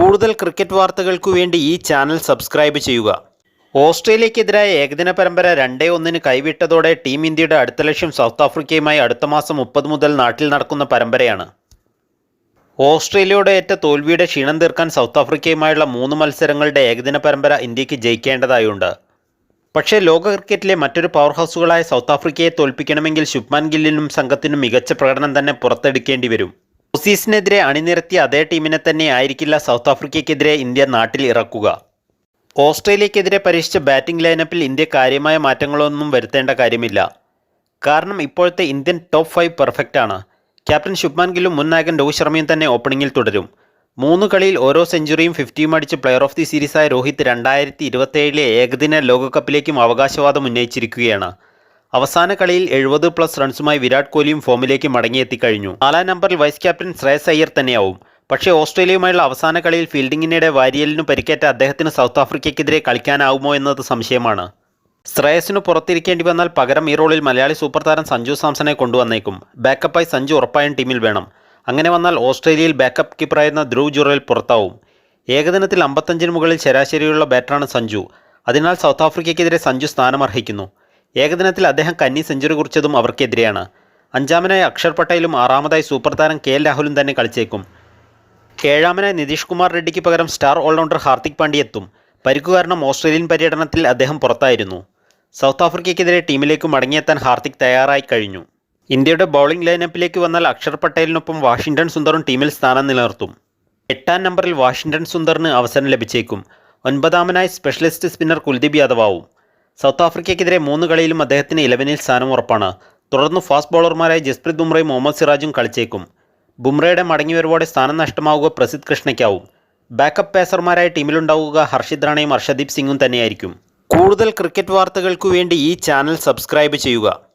കൂടുതൽ ക്രിക്കറ്റ് വാർത്തകൾക്കു വേണ്ടി ഈ ചാനൽ സബ്സ്ക്രൈബ് ചെയ്യുക. ഓസ്ട്രേലിയക്കെതിരായ ഏകദിന പരമ്പര രണ്ടേ ഒന്നിന് കൈവിട്ടതോടെ ടീം ഇന്ത്യയുടെ അടുത്ത ലക്ഷ്യം സൗത്ത് ആഫ്രിക്കയുമായി അടുത്ത മാസം മുപ്പത് മുതൽ നാട്ടിൽ നടക്കുന്ന പരമ്പരയാണ്. ഓസ്ട്രേലിയയുടെ ഏറ്റ തോൽവിയുടെ ക്ഷീണം തീർക്കാൻ സൗത്ത് ആഫ്രിക്കയുമായുള്ള മൂന്ന് മത്സരങ്ങളുടെ ഏകദിന പരമ്പര ഇന്ത്യയ്ക്ക് ജയിക്കേണ്ടതായുണ്ട്. പക്ഷേ ലോക ക്രിക്കറ്റിലെ മറ്റൊരു പവർ ഹൗസുകളായ സൗത്ത് ആഫ്രിക്കയെ തോൽപ്പിക്കണമെങ്കിൽ ശുഭ്മാൻ ഗില്ലിനും സംഘത്തിനും മികച്ച പ്രകടനം തന്നെ പുറത്തെടുക്കേണ്ടി വരും. ഓസീസിനെതിരെ അണിനിരത്തിയ അതേ ടീമിനെ തന്നെ ആയിരിക്കില്ല സൗത്ത് ആഫ്രിക്കയ്ക്കെതിരെ ഇന്ത്യ നാട്ടിൽ ഇറക്കുക. ഓസ്ട്രേലിയക്കെതിരെ പരീക്ഷിച്ച ബാറ്റിംഗ് ലൈനപ്പിൽ ഇന്ത്യ കാര്യമായ മാറ്റങ്ങളൊന്നും വരുത്തേണ്ട കാര്യമില്ല. കാരണം ഇപ്പോഴത്തെ ഇന്ത്യൻ ടോപ്പ് ഫൈവ് ആണ്. ക്യാപ്റ്റൻ ശുഭ്മാൻ ഗില്ലും മുൻ നായകൻ രോഹിത് ശർമ്മയും തന്നെ ഓപ്പണിംഗിൽ തുടരും. മൂന്ന് കളിയിൽ ഓരോ സെഞ്ചുറിയും ഫിഫ്റ്റിയും അടിച്ച് പ്ലെയർ ഓഫ് ദി സീരീസായ രോഹിത് രണ്ടായിരത്തി ഇരുപത്തേഴിലെ ഏകദിന ലോകകപ്പിലേക്കും അവകാശവാദം ഉന്നയിച്ചിരിക്കുകയാണ്. അവസാന കളിയിൽ എഴുപത് പ്ലസ് റൺസുമായി വിരാട് കോഹ്ലിയും ഫോമിലേക്ക് മടങ്ങിയെത്തിക്കഴിഞ്ഞു. നാലാം നമ്പറിൽ വൈസ് ക്യാപ്റ്റൻ ശ്രേയസ് അയ്യർ തന്നെയാവും. പക്ഷേ ഓസ്ട്രേലിയയുമായുള്ള അവസാന കളിയിൽ ഫീൽഡിങ്ങിനിടെ വാരിയലിനു പരിക്കേറ്റ അദ്ദേഹത്തിന് സൗത്ത് ആഫ്രിക്കയ്ക്കെതിരെ കളിക്കാനാവുമോ എന്നത് സംശയമാണ്. ശ്രേയസിന് പുറത്തിരിക്കേണ്ടി വന്നാൽ പകരം ഈ റോളിൽ മലയാളി സൂപ്പർ താരം സഞ്ജു സാംസനെ കൊണ്ടുവന്നേക്കും. ബാക്കപ്പായി സഞ്ജു ഉറപ്പായും ടീമിൽ വേണം. അങ്ങനെ വന്നാൽ ഓസ്ട്രേലിയയിൽ ബാക്കപ്പ് കീപ്പറായിരുന്ന ധ്രുവ് ജുറേൽ പുറത്താവും. ഏകദിനത്തിൽ അമ്പത്തഞ്ചിന് മുകളിൽ ശരാശരിയുള്ള ബാറ്ററാണ് സഞ്ജു. അതിനാൽ സൗത്ത് ആഫ്രിക്കയ്ക്കെതിരെ സഞ്ജു സ്ഥാനമർഹിക്കുന്നു. ഏകദിനത്തിൽ അദ്ദേഹം കന്നി സെഞ്ചുറി കുറിച്ചതും അവർക്കെതിരെയാണ്. അഞ്ചാമനായി അക്ഷർ പട്ടേലും ആറാമതായി സൂപ്പർ താരം കെ എൽ രാഹുലും തന്നെ കളിച്ചേക്കും. ഏഴാമനായി നിതീഷ് കുമാർ റെഡ്ഡിക്ക് പകരം സ്റ്റാർ ഓൾറൗണ്ടർ ഹാർദിക് പാണ്ഡ്യ എത്തും. പരിക്കു ഓസ്ട്രേലിയൻ പര്യടനത്തിൽ അദ്ദേഹം പുറത്തായിരുന്നു. സൗത്ത് ആഫ്രിക്കയ്ക്കെതിരെ ടീമിലേക്ക് മടങ്ങിയെത്താൻ ഹാർദിക് തയ്യാറായി കഴിഞ്ഞു. ഇന്ത്യയുടെ ബൗളിംഗ് ലൈനപ്പിലേക്ക് വന്നാൽ അക്ഷർ പട്ടേലിനൊപ്പം വാഷിംഗ്ടൺ സുന്ദറും ടീമിൽ സ്ഥാനം നിലനിർത്തും. എട്ടാം നമ്പറിൽ വാഷിംഗ്ടൺ സുന്ദറിന് അവസരം ലഭിച്ചേക്കും. ഒൻപതാമനായി സ്പെഷ്യലിസ്റ്റ് സ്പിന്നർ കുൽദീപ് യാദവ് ആവും സൗത്ത് ആഫ്രിക്കയ്ക്കെതിരെ മൂന്ന് കളിയിലും അദ്ദേഹത്തിന് ഇലവനിൽ സ്ഥാനം ഉറപ്പാണ് തുടർന്ന് ഫാസ്റ്റ് ബോളർമാരായ ജസ്പ്രീത് ബുംറയും മുഹമ്മദ് സിറാജും കളിച്ചേക്കും. ബുംറയുടെ മടങ്ങിവരവോടെ സ്ഥാനം നഷ്ടമാവുക പ്രസിദ്ധ് കൃഷ്ണയ്ക്കാവും. ബാക്കപ്പ് പേസർമാരായ ടീമിലുണ്ടാവുക ഹർഷിത് റാണയും ഹർഷദീപ് സിംഗും തന്നെയായിരിക്കും. കൂടുതൽ ക്രിക്കറ്റ് വാർത്തകൾക്കു വേണ്ടി ഈ ചാനൽ സബ്സ്ക്രൈബ് ചെയ്യുക.